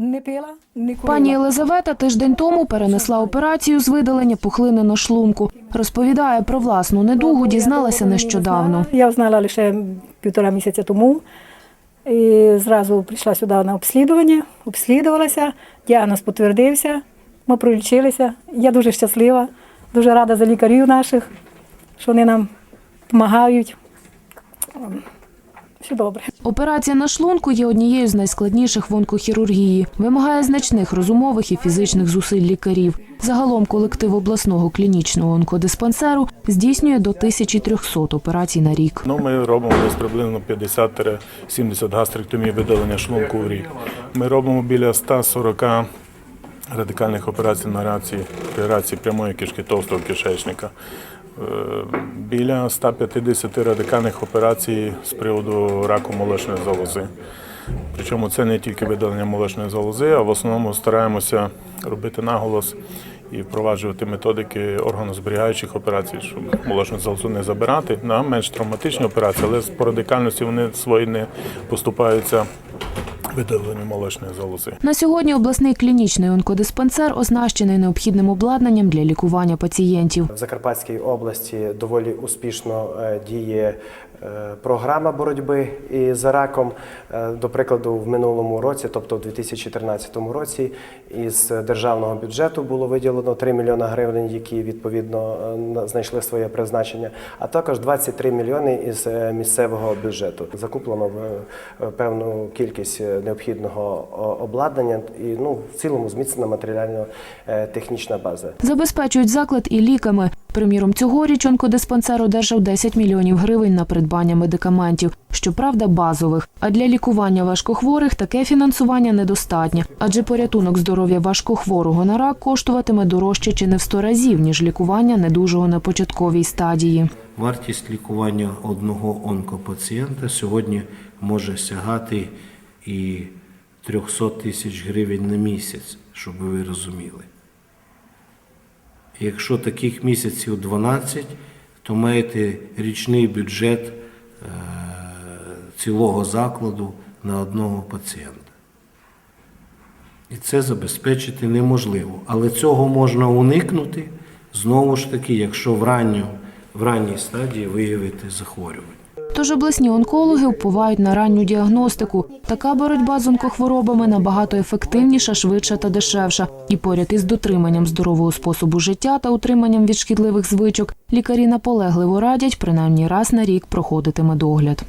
Не пила, не курила. Пані Єлизавета тиждень тому перенесла операцію з видалення пухлини на шлунку. Розповідає про власну недугу, дізналася нещодавно. Я знала лише півтора місяця тому. І зразу прийшла сюди на обслідування, обслідувалася, діагноз підтвердився, ми пролічилися. Я дуже щаслива, дуже рада за лікарів наших, що вони нам допомагають. Все добре. Операція на шлунку є однією з найскладніших в онкохірургії. Вимагає значних розумових і фізичних зусиль лікарів. Загалом колектив обласного клінічного онкодиспансеру здійснює до 1300 операцій на рік. Ну, ми робимо десь приблизно 50-70 гастректомій видалення шлунку в рік. Ми робимо біля 140 радикальних операцій на рації, операції прямої кишки товстого кишечника. Біля 150 радикальних операцій з приводу раку молочної залози. Причому це не тільки видалення молочної залози, а в основному стараємося робити наголос і впроваджувати методики органозберігаючих операцій, щоб молочну залозу не забирати на менш травматичні операції, але по радикальності вони свої не поступаються видаленню молочної залози. На сьогодні обласний клінічний онкодиспансер оснащений необхідним обладнанням для лікування пацієнтів. В Закарпатській області доволі успішно е, діє е, програма боротьби із раком. Е, До прикладу, в минулому році, тобто в 2013 році, із державного бюджету було виділено 3 мільйони гривень, які відповідно на- знайшли своє призначення, а також 23 мільйони із місцевого бюджету. Закуплено в- певну кількість необхідного обладнання і ну в цілому зміцнена матеріально-технічна база. Забезпечують заклад і ліками. Приміром, цьогоріч онкодиспансер одержав 10 мільйонів гривень на придбання медикаментів, щоправда, базових. А для лікування важкохворих таке фінансування недостатнє, адже порятунок здоров'я важкохворого на рак коштуватиме дорожче чи не в 100 разів, ніж лікування недужого на початковій стадії. Вартість лікування одного онкопацієнта сьогодні може сягати і 300 тисяч гривень на місяць, щоб ви розуміли. Якщо таких місяців 12, то маєте річний бюджет е, цілого закладу на одного пацієнта. І це забезпечити неможливо. Але цього можна уникнути знову ж таки, якщо в, ранню, в ранній стадії виявити захворювання. Тож обласні онкологи впливають на ранню діагностику. Така боротьба з онкохворобами набагато ефективніша, швидша та дешевша. І поряд із дотриманням здорового способу життя та утриманням від шкідливих звичок лікарі наполегливо радять принаймні раз на рік проходити медогляд.